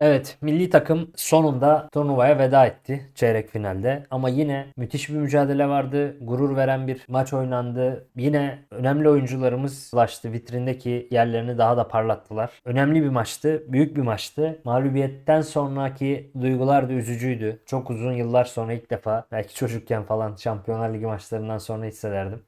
Evet, milli takım sonunda turnuvaya veda etti çeyrek finalde. Ama yine müthiş bir mücadele vardı. Gurur veren bir maç oynandı. Yine önemli oyuncularımız ulaştı. Vitrindeki yerlerini daha da parlattılar. Önemli bir maçtı. Büyük bir maçtı. Mağlubiyetten sonraki duygular da üzücüydü. Çok uzun yıllar sonra ilk defa belki çocukken falan Şampiyonlar Ligi maçlarından sonra hissederdim.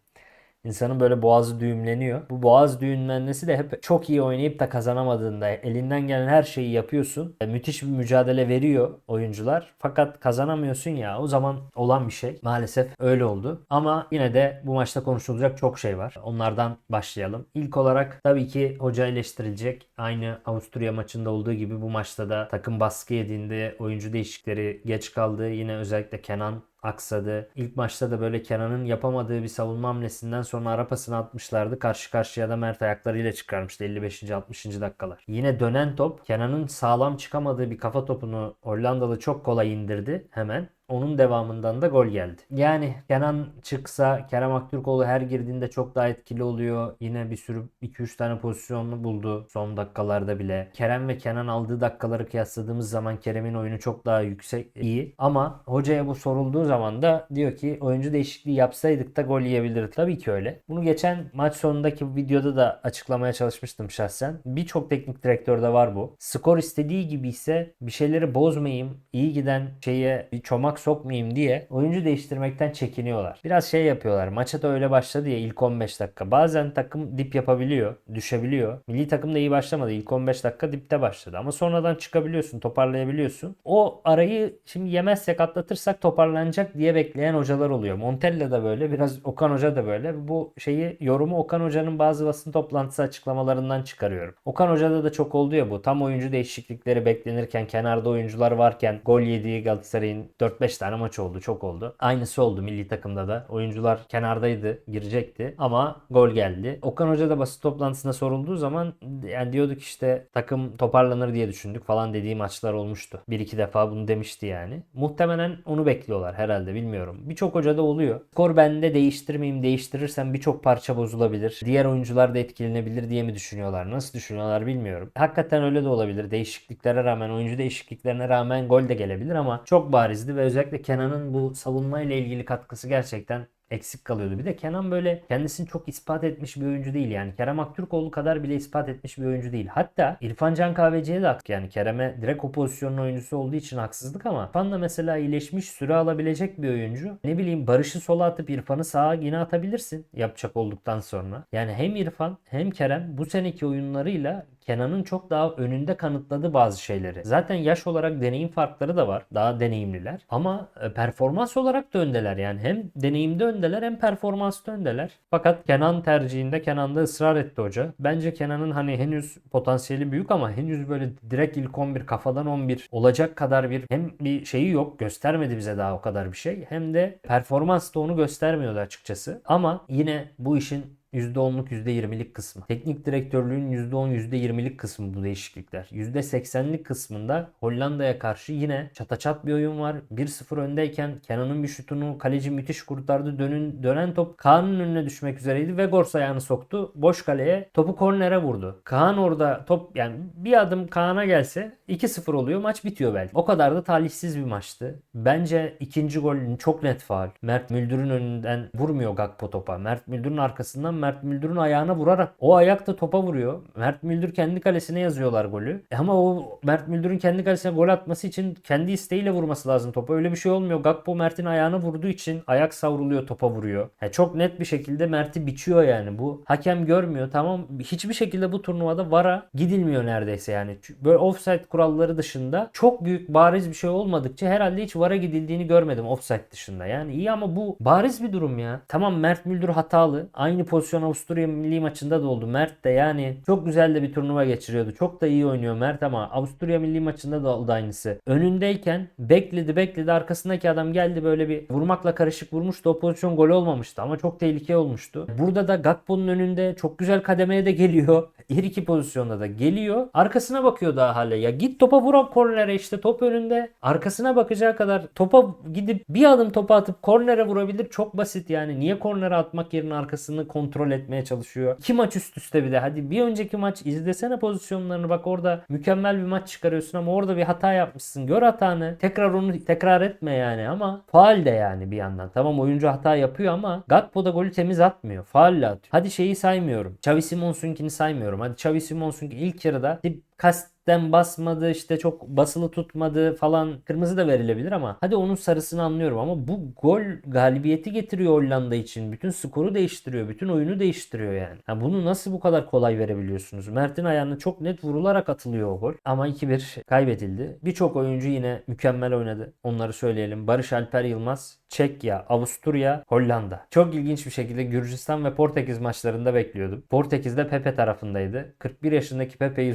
İnsanın böyle boğazı düğümleniyor. Bu boğaz düğümlenmesi de hep çok iyi oynayıp da kazanamadığında elinden gelen her şeyi yapıyorsun. E, müthiş bir mücadele veriyor oyuncular. Fakat kazanamıyorsun ya o zaman olan bir şey. Maalesef öyle oldu. Ama yine de bu maçta konuşulacak çok şey var. Onlardan başlayalım. İlk olarak tabii ki hoca eleştirilecek. Aynı Avusturya maçında olduğu gibi bu maçta da takım baskı yediğinde oyuncu değişikleri geç kaldı. Yine özellikle Kenan aksadı. İlk maçta da böyle Kenan'ın yapamadığı bir savunma hamlesinden sonra arapasını atmışlardı. Karşı karşıya da Mert ayaklarıyla çıkarmıştı 55. 60. dakikalar. Yine dönen top Kenan'ın sağlam çıkamadığı bir kafa topunu Hollandalı çok kolay indirdi hemen. Onun devamından da gol geldi. Yani Kenan çıksa Kerem Aktürkoğlu her girdiğinde çok daha etkili oluyor. Yine bir sürü 2-3 tane pozisyonunu buldu son dakikalarda bile. Kerem ve Kenan aldığı dakikaları kıyasladığımız zaman Kerem'in oyunu çok daha yüksek iyi. Ama hocaya bu sorulduğu zaman da diyor ki oyuncu değişikliği yapsaydık da gol yiyebilirdik. Tabii ki öyle. Bunu geçen maç sonundaki videoda da açıklamaya çalışmıştım şahsen. Birçok teknik direktörde var bu. Skor istediği gibi ise bir şeyleri bozmayayım, iyi giden şeye bir çomak sokmayayım diye oyuncu değiştirmekten çekiniyorlar. Biraz şey yapıyorlar. Maça da öyle başladı ya ilk 15 dakika. Bazen takım dip yapabiliyor, düşebiliyor. Milli takım da iyi başlamadı. İlk 15 dakika dipte başladı. Ama sonradan çıkabiliyorsun, toparlayabiliyorsun. O arayı şimdi yemezsek atlatırsak toparlanacak diye bekleyen hocalar oluyor. Montella da böyle, biraz Okan Hoca da böyle. Bu şeyi yorumu Okan Hoca'nın bazı basın toplantısı açıklamalarından çıkarıyorum. Okan Hoca'da da çok oldu ya bu. Tam oyuncu değişiklikleri beklenirken, kenarda oyuncular varken gol yediği Galatasaray'ın 4-5 tane maç oldu. Çok oldu. Aynısı oldu milli takımda da. Oyuncular kenardaydı, girecekti ama gol geldi. Okan Hoca da basın toplantısında sorulduğu zaman yani diyorduk işte takım toparlanır diye düşündük falan dediği maçlar olmuştu. Bir iki defa bunu demişti yani. Muhtemelen onu bekliyorlar herhalde bilmiyorum. Birçok hocada oluyor. Skor bende değiştirmeyeyim değiştirirsem birçok parça bozulabilir. Diğer oyuncular da etkilenebilir diye mi düşünüyorlar? Nasıl düşünüyorlar bilmiyorum. Hakikaten öyle de olabilir. Değişikliklere rağmen, oyuncu değişikliklerine rağmen gol de gelebilir ama çok barizdi ve özellikle Kenan'ın bu savunma ile ilgili katkısı gerçekten eksik kalıyordu. Bir de Kenan böyle kendisini çok ispat etmiş bir oyuncu değil yani. Kerem Aktürkoğlu kadar bile ispat etmiş bir oyuncu değil. Hatta İrfan Can Kahveci'ye de hak yani Kerem'e direkt o pozisyonun oyuncusu olduğu için haksızlık ama İrfan da mesela iyileşmiş süre alabilecek bir oyuncu. Ne bileyim Barış'ı sola atıp İrfan'ı sağa yine atabilirsin yapacak olduktan sonra. Yani hem İrfan hem Kerem bu seneki oyunlarıyla Kenan'ın çok daha önünde kanıtladı bazı şeyleri. Zaten yaş olarak deneyim farkları da var. Daha deneyimliler. Ama e, performans olarak da öndeler. Yani hem deneyimde öndeler hem performansta öndeler. Fakat Kenan tercihinde Kenan'da ısrar etti hoca. Bence Kenan'ın hani henüz potansiyeli büyük ama henüz böyle direkt ilk 11 kafadan 11 olacak kadar bir hem bir şeyi yok. Göstermedi bize daha o kadar bir şey. Hem de performans da onu göstermiyordu açıkçası. Ama yine bu işin %10'luk %20'lik kısmı. Teknik direktörlüğün %10 %20'lik kısmı bu değişiklikler. %80'lik kısmında Hollanda'ya karşı yine çataçat bir oyun var. 1-0 öndeyken Kenan'ın bir şutunu kaleci müthiş kurtardı. Dönün, dönen top Kaan'ın önüne düşmek üzereydi ve Gors ayağını soktu. Boş kaleye topu kornere vurdu. Kaan orada top yani bir adım Kaan'a gelse 2-0 oluyor maç bitiyor belki. O kadar da talihsiz bir maçtı. Bence ikinci gol çok net faul. Mert Müldür'ün önünden vurmuyor Gakpo topa. Mert Müldür'ün arkasından Mert Müldür'ün ayağına vurarak o ayak da topa vuruyor. Mert Müldür kendi kalesine yazıyorlar golü. E ama o Mert Müldür'ün kendi kalesine gol atması için kendi isteğiyle vurması lazım topa. Öyle bir şey olmuyor. Gakpo Mert'in ayağına vurduğu için ayak savruluyor topa vuruyor. Yani çok net bir şekilde Mert'i biçiyor yani. Bu hakem görmüyor. Tamam hiçbir şekilde bu turnuvada VAR'a gidilmiyor neredeyse yani. Böyle offside kuralları dışında çok büyük bariz bir şey olmadıkça herhalde hiç VAR'a gidildiğini görmedim offside dışında. Yani iyi ama bu bariz bir durum ya. Tamam Mert Müldür hatalı. Aynı pozisyon Avusturya milli maçında da oldu. Mert de yani çok güzel de bir turnuva geçiriyordu. Çok da iyi oynuyor Mert ama Avusturya milli maçında da oldu aynısı. Önündeyken bekledi bekledi arkasındaki adam geldi böyle bir vurmakla karışık vurmuştu. O pozisyon gol olmamıştı ama çok tehlikeli olmuştu. Burada da Gakpo'nun önünde çok güzel kademeye de geliyor. Her iki pozisyonda da geliyor. Arkasına bakıyor daha hala. Ya git topa vur kornere işte top önünde. Arkasına bakacağı kadar topa gidip bir adım topa atıp kornere vurabilir. Çok basit yani. Niye kornere atmak yerine arkasını kontrol etmeye çalışıyor? İki maç üst üste bir de. Hadi bir önceki maç izlesene pozisyonlarını. Bak orada mükemmel bir maç çıkarıyorsun ama orada bir hata yapmışsın. Gör hatanı. Tekrar onu tekrar etme yani ama faal de yani bir yandan. Tamam oyuncu hata yapıyor ama Gakpo da golü temiz atmıyor. Faulle atıyor. Hadi şeyi saymıyorum. Xavi Simons'unkini saymıyorum. Hadi Xavi Simons'unki ilk yarıda kasten basmadı işte çok basılı tutmadı falan kırmızı da verilebilir ama hadi onun sarısını anlıyorum ama bu gol galibiyeti getiriyor Hollanda için. Bütün skoru değiştiriyor. Bütün oyunu değiştiriyor yani. Ha bunu nasıl bu kadar kolay verebiliyorsunuz? Mert'in ayağına çok net vurularak atılıyor o gol. Ama 2-1 kaybedildi. Birçok oyuncu yine mükemmel oynadı. Onları söyleyelim. Barış Alper Yılmaz, Çekya, Avusturya, Hollanda. Çok ilginç bir şekilde Gürcistan ve Portekiz maçlarında bekliyordum. Portekiz'de Pepe tarafındaydı. 41 yaşındaki Pepe'yi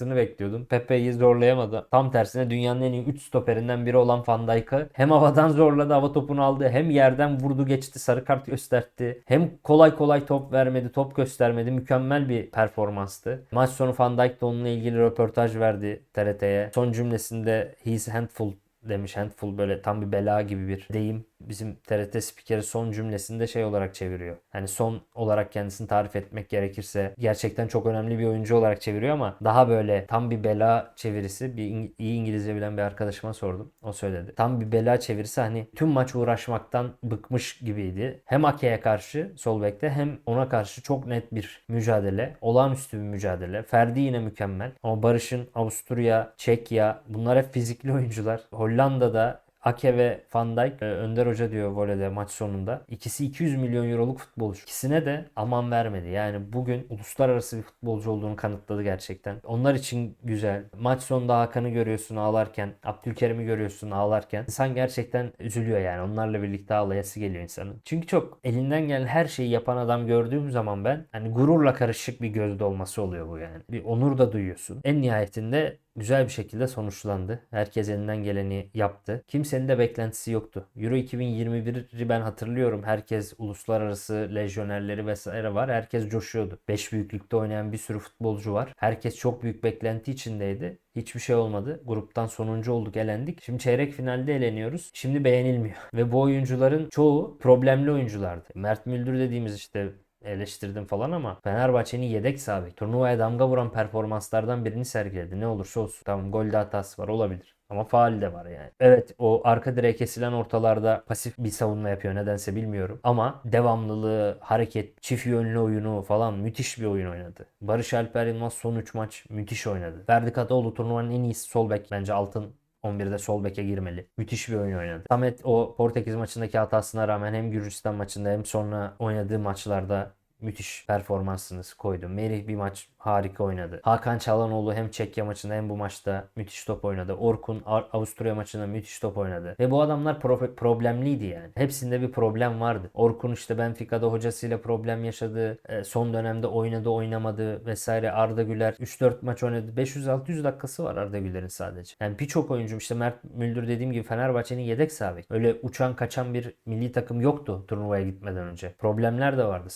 zorlamasını bekliyordum. Pepe'yi zorlayamadı. Tam tersine dünyanın en iyi 3 stoperinden biri olan Van Dijk'ı hem havadan zorladı, hava topunu aldı, hem yerden vurdu geçti, sarı kart gösterdi. Hem kolay kolay top vermedi, top göstermedi. Mükemmel bir performanstı. Maç sonu Van Dijk de onunla ilgili röportaj verdi TRT'ye. Son cümlesinde he's handful demiş. Handful böyle tam bir bela gibi bir deyim. Bizim TRT spikeri son cümlesinde şey olarak çeviriyor. Yani son olarak kendisini tarif etmek gerekirse gerçekten çok önemli bir oyuncu olarak çeviriyor ama daha böyle tam bir bela çevirisi bir iyi İngilizce bilen bir arkadaşıma sordum. O söyledi. Tam bir bela çevirisi hani tüm maç uğraşmaktan bıkmış gibiydi. Hem Ake'ye karşı sol bekte hem ona karşı çok net bir mücadele. Olağanüstü bir mücadele. Ferdi yine mükemmel. Ama Barış'ın Avusturya, Çekya bunlar hep fizikli oyuncular. Hollanda'da Ake ve Van Dijk e, Önder Hoca diyor voleyde maç sonunda. İkisi 200 milyon euroluk futbolcu. İkisine de aman vermedi. Yani bugün uluslararası bir futbolcu olduğunu kanıtladı gerçekten. Onlar için güzel. Maç sonunda Hakan'ı görüyorsun ağlarken. Abdülkerim'i görüyorsun ağlarken. İnsan gerçekten üzülüyor yani. Onlarla birlikte ağlayası geliyor insanın. Çünkü çok elinden gelen her şeyi yapan adam gördüğüm zaman ben hani gururla karışık bir gözde olması oluyor bu yani. Bir onur da duyuyorsun. En nihayetinde güzel bir şekilde sonuçlandı. Herkes elinden geleni yaptı. Kimsenin de beklentisi yoktu. Euro 2021'i ben hatırlıyorum. Herkes uluslararası lejyonerleri vesaire var. Herkes coşuyordu. 5 büyüklükte oynayan bir sürü futbolcu var. Herkes çok büyük beklenti içindeydi. Hiçbir şey olmadı. Gruptan sonuncu olduk, elendik. Şimdi çeyrek finalde eleniyoruz. Şimdi beğenilmiyor. Ve bu oyuncuların çoğu problemli oyunculardı. Mert Müldür dediğimiz işte eleştirdim falan ama Fenerbahçe'nin yedek sahibi turnuvaya damga vuran performanslardan birini sergiledi. Ne olursa olsun. Tamam golde hatası var olabilir. Ama faal de var yani. Evet o arka direğe kesilen ortalarda pasif bir savunma yapıyor nedense bilmiyorum. Ama devamlılığı, hareket, çift yönlü oyunu falan müthiş bir oyun oynadı. Barış Alper Yılmaz son 3 maç müthiş oynadı. Ferdi Kadıoğlu turnuvanın en iyisi sol bek bence altın 11'de sol beke girmeli. Müthiş bir oyun oynadı. Samet o Portekiz maçındaki hatasına rağmen hem Gürcistan maçında hem sonra oynadığı maçlarda müthiş performansını koydu. Merih bir maç harika oynadı. Hakan Çalhanoğlu hem Çekya maçında hem bu maçta müthiş top oynadı. Orkun Avusturya maçında müthiş top oynadı. Ve bu adamlar pro- problemliydi yani. Hepsinde bir problem vardı. Orkun işte Benfica'da hocasıyla problem yaşadı. E, son dönemde oynadı oynamadı vesaire. Arda Güler 3-4 maç oynadı. 500-600 dakikası var Arda Güler'in sadece. Yani birçok oyuncu işte Mert Müldür dediğim gibi Fenerbahçe'nin yedek sahibi. Öyle uçan kaçan bir milli takım yoktu turnuvaya gitmeden önce. Problemler de vardı.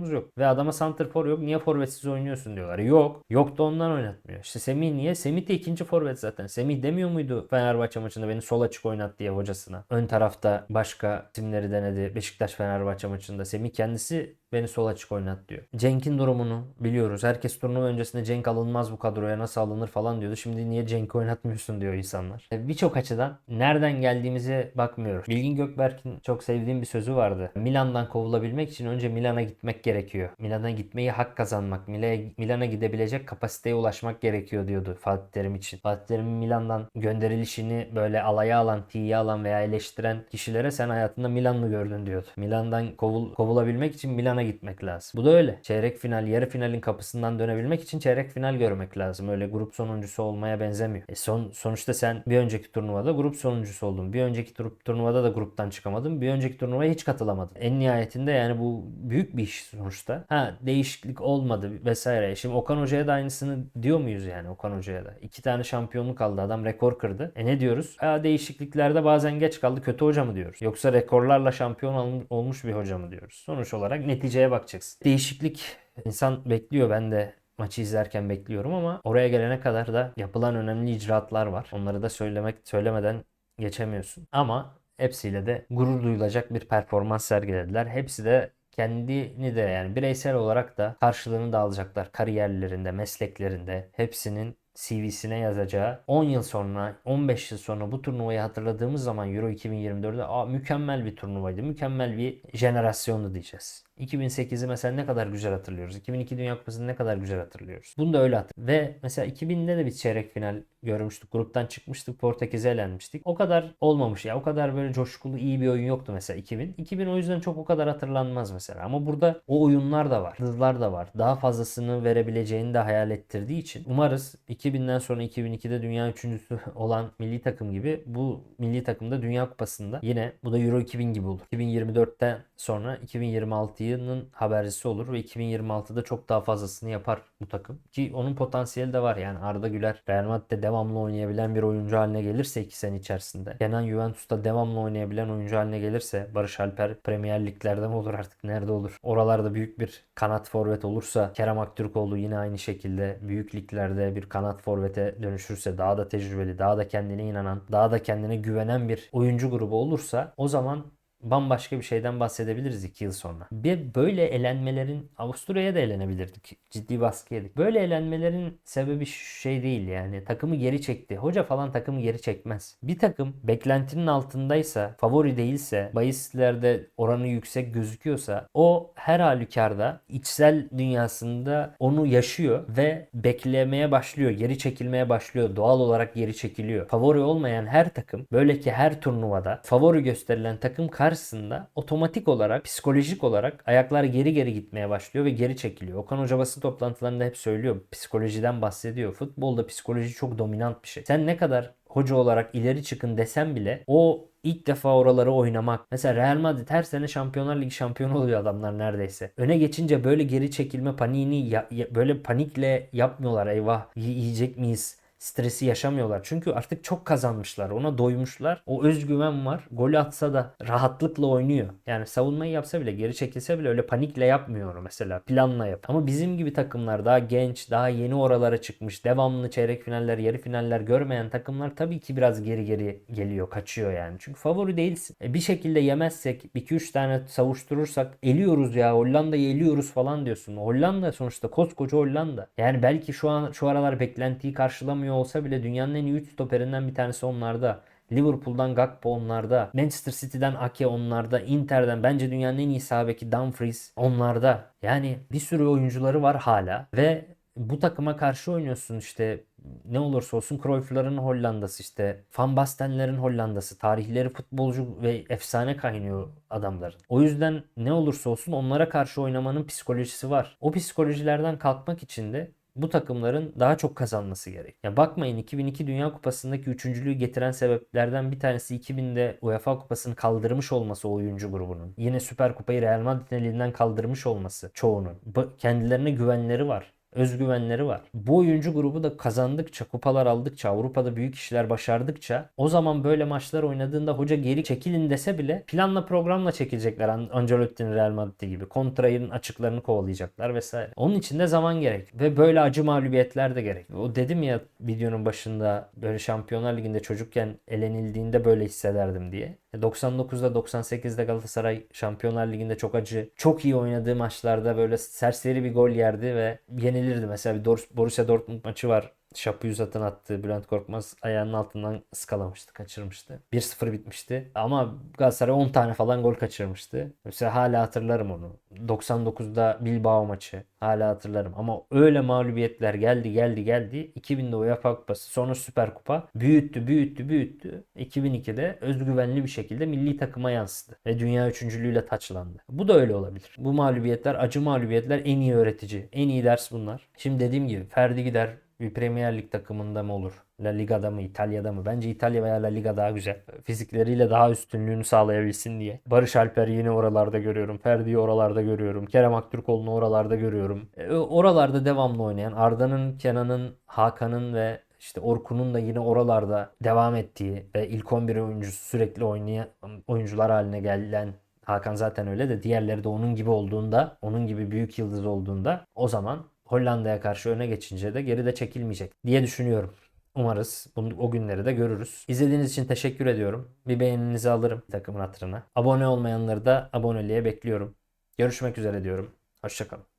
Santrfor'umuz yok. Ve adama santrfor yok. Niye forvetsiz oynuyorsun diyorlar. Yok. Yok da ondan oynatmıyor. İşte Semih niye? Semih de ikinci forvet zaten. Semih demiyor muydu Fenerbahçe maçında beni sol açık oynat diye hocasına. Ön tarafta başka isimleri denedi. Beşiktaş Fenerbahçe maçında. Semih kendisi beni sol açık oynat diyor. Cenk'in durumunu biliyoruz. Herkes turnuva öncesinde Cenk alınmaz bu kadroya nasıl alınır falan diyordu. Şimdi niye Cenk'i oynatmıyorsun diyor insanlar. E, Birçok açıdan nereden geldiğimize bakmıyoruz. Bilgin Gökberk'in çok sevdiğim bir sözü vardı. Milan'dan kovulabilmek için önce Milan'a gitmek gerekiyor. Milan'a gitmeyi hak kazanmak, Mila- Milan'a gidebilecek kapasiteye ulaşmak gerekiyor diyordu Fatih Terim için. Fatih Terim'in Milan'dan gönderilişini böyle alaya alan, tiye alan veya eleştiren kişilere sen hayatında Milan mı gördün diyordu. Milan'dan kovul, kovulabilmek için Milan'a gitmek lazım. Bu da öyle. Çeyrek final, yarı finalin kapısından dönebilmek için çeyrek final görmek lazım. Öyle grup sonuncusu olmaya benzemiyor. E son sonuçta sen bir önceki turnuvada grup sonuncusu oldun. Bir önceki tur- turnuvada da gruptan çıkamadın. Bir önceki turnuvaya hiç katılamadın. En nihayetinde yani bu büyük bir iş sonuçta. Ha değişiklik olmadı vesaire. Şimdi Okan Hoca'ya da aynısını diyor muyuz yani Okan Hoca'ya da? İki tane şampiyonluk aldı. Adam rekor kırdı. E ne diyoruz? Ha değişikliklerde bazen geç kaldı. Kötü hoca mı diyoruz? Yoksa rekorlarla şampiyon ol- olmuş bir hoca mı diyoruz? Sonuç olarak neticeye bakacaksın. Değişiklik insan bekliyor ben de maçı izlerken bekliyorum ama oraya gelene kadar da yapılan önemli icraatlar var. Onları da söylemek söylemeden geçemiyorsun. Ama hepsiyle de gurur duyulacak bir performans sergilediler. Hepsi de kendini de yani bireysel olarak da karşılığını da alacaklar kariyerlerinde, mesleklerinde. Hepsinin CV'sine yazacağı 10 yıl sonra 15 yıl sonra bu turnuvayı hatırladığımız zaman Euro 2024'de Aa, mükemmel bir turnuvaydı. Mükemmel bir jenerasyondu diyeceğiz. 2008'i mesela ne kadar güzel hatırlıyoruz. 2002 Dünya Kupası'nı ne kadar güzel hatırlıyoruz. Bunu da öyle hatır. Ve mesela 2000'de de bir çeyrek final görmüştük. Gruptan çıkmıştık. Portekiz'e elenmiştik. O kadar olmamış ya. O kadar böyle coşkulu iyi bir oyun yoktu mesela 2000. 2000 o yüzden çok o kadar hatırlanmaz mesela. Ama burada o oyunlar da var. Hızlar da var. Daha fazlasını verebileceğini de hayal ettirdiği için umarız 2000'den sonra 2002'de dünya üçüncüsü olan milli takım gibi bu milli takımda Dünya Kupası'nda yine bu da Euro 2000 gibi olur. 2024'ten sonra 2026'nın habercisi olur ve 2026'da çok daha fazlasını yapar bu takım. Ki onun potansiyeli de var yani Arda Güler Real Madrid'de devamlı oynayabilen bir oyuncu haline gelirse 2 sene içerisinde. Kenan Juventus'ta devamlı oynayabilen oyuncu haline gelirse Barış Alper Premier Liglerde mi olur artık nerede olur? Oralarda büyük bir kanat forvet olursa Kerem Aktürkoğlu yine aynı şekilde büyük liglerde bir kanat forvete dönüşürse daha da tecrübeli, daha da kendine inanan, daha da kendine güvenen bir oyuncu grubu olursa o zaman bambaşka bir şeyden bahsedebiliriz 2 yıl sonra. Bir böyle elenmelerin Avusturya'ya da elenebilirdik. Ciddi baskı yedik. Böyle elenmelerin sebebi şey değil yani. Takımı geri çekti. Hoca falan takımı geri çekmez. Bir takım beklentinin altındaysa, favori değilse, bahislerde oranı yüksek gözüküyorsa o her halükarda içsel dünyasında onu yaşıyor ve beklemeye başlıyor. Geri çekilmeye başlıyor. Doğal olarak geri çekiliyor. Favori olmayan her takım böyle ki her turnuvada favori gösterilen takım karşısında otomatik olarak psikolojik olarak ayaklar geri geri gitmeye başlıyor ve geri çekiliyor. Okan Hoca basın toplantılarında hep söylüyor. Psikolojiden bahsediyor. Futbolda psikoloji çok dominant bir şey. Sen ne kadar hoca olarak ileri çıkın desem bile o ilk defa oraları oynamak. Mesela Real Madrid her sene Şampiyonlar Ligi şampiyonu oluyor adamlar neredeyse. Öne geçince böyle geri çekilme paniğini ya, ya, böyle panikle yapmıyorlar. Eyvah yiyecek miyiz? Stresi yaşamıyorlar. Çünkü artık çok kazanmışlar. Ona doymuşlar. O özgüven var. Gol atsa da rahatlıkla oynuyor. Yani savunmayı yapsa bile geri çekilse bile öyle panikle yapmıyor mesela. Planla yap. Ama bizim gibi takımlar daha genç, daha yeni oralara çıkmış, devamlı çeyrek finaller, yarı finaller görmeyen takımlar tabii ki biraz geri geri geliyor, kaçıyor yani. Çünkü favori değilsin. E bir şekilde yemezsek, 2-3 tane savuşturursak eliyoruz ya Hollanda'yı eliyoruz falan diyorsun. Hollanda sonuçta koskoca Hollanda. Yani belki şu an şu aralar beklentiyi karşılamıyor olsa bile dünyanın en iyi 3 stoperinden bir tanesi onlarda. Liverpool'dan Gakpo onlarda. Manchester City'den Ake onlarda. Inter'den bence dünyanın en iyi sağ beki Dumfries onlarda. Yani bir sürü oyuncuları var hala ve bu takıma karşı oynuyorsun işte ne olursa olsun Cruyff'ların Hollanda'sı işte Van Basten'lerin Hollanda'sı tarihleri futbolcu ve efsane kaynıyor adamların. O yüzden ne olursa olsun onlara karşı oynamanın psikolojisi var. O psikolojilerden kalkmak için de bu takımların daha çok kazanması gerek. Ya bakmayın 2002 Dünya Kupası'ndaki üçüncülüğü getiren sebeplerden bir tanesi 2000'de UEFA Kupası'nı kaldırmış olması o oyuncu grubunun. Yine Süper Kupayı Real Madrid'in elinden kaldırmış olması çoğunun. Kendilerine güvenleri var özgüvenleri var. Bu oyuncu grubu da kazandıkça, kupalar aldıkça, Avrupa'da büyük işler başardıkça o zaman böyle maçlar oynadığında hoca geri çekilin dese bile planla programla çekilecekler Ancelotti'nin Real Madrid gibi. Kontrayın açıklarını kovalayacaklar vesaire. Onun için de zaman gerek. Ve böyle acı mağlubiyetler de gerek. O dedim ya videonun başında böyle Şampiyonlar Ligi'nde çocukken elenildiğinde böyle hissederdim diye. 99'da 98'de Galatasaray Şampiyonlar Ligi'nde çok acı, çok iyi oynadığı maçlarda böyle serseri bir gol yerdi ve yenilirdi. Mesela bir Borussia Dortmund maçı var. Şapı Yüzat'ın attığı Bülent Korkmaz ayağının altından ıskalamıştı, kaçırmıştı. 1-0 bitmişti. Ama Galatasaray 10 tane falan gol kaçırmıştı. Mesela hala hatırlarım onu. 99'da Bilbao maçı. Hala hatırlarım. Ama öyle mağlubiyetler geldi geldi geldi. 2000'de UEFA Kupası sonra Süper Kupa büyüttü büyüttü büyüttü. 2002'de özgüvenli bir şekilde milli takıma yansıdı. Ve dünya üçüncülüğüyle taçlandı. Bu da öyle olabilir. Bu mağlubiyetler acı mağlubiyetler en iyi öğretici. En iyi ders bunlar. Şimdi dediğim gibi Ferdi gider bir Premier Lig takımında mı olur? La Liga'da mı, İtalya'da mı? Bence İtalya veya La Liga daha güzel. Fizikleriyle daha üstünlüğünü sağlayabilsin diye. Barış Alper yine oralarda görüyorum. Ferdi'yi oralarda görüyorum. Kerem Aktürkoğlu'nu oralarda görüyorum. E, oralarda devamlı oynayan Arda'nın, Kenan'ın, Hakan'ın ve işte Orkun'un da yine oralarda devam ettiği ve ilk 11 oyuncusu sürekli oynayan oyuncular haline gelen Hakan zaten öyle de diğerleri de onun gibi olduğunda, onun gibi büyük yıldız olduğunda o zaman Hollanda'ya karşı öne geçince de geride çekilmeyecek diye düşünüyorum. Umarız bunu, o günleri de görürüz. İzlediğiniz için teşekkür ediyorum. Bir beğeninizi alırım takımın hatırına. Abone olmayanları da aboneliğe bekliyorum. Görüşmek üzere diyorum. Hoşçakalın.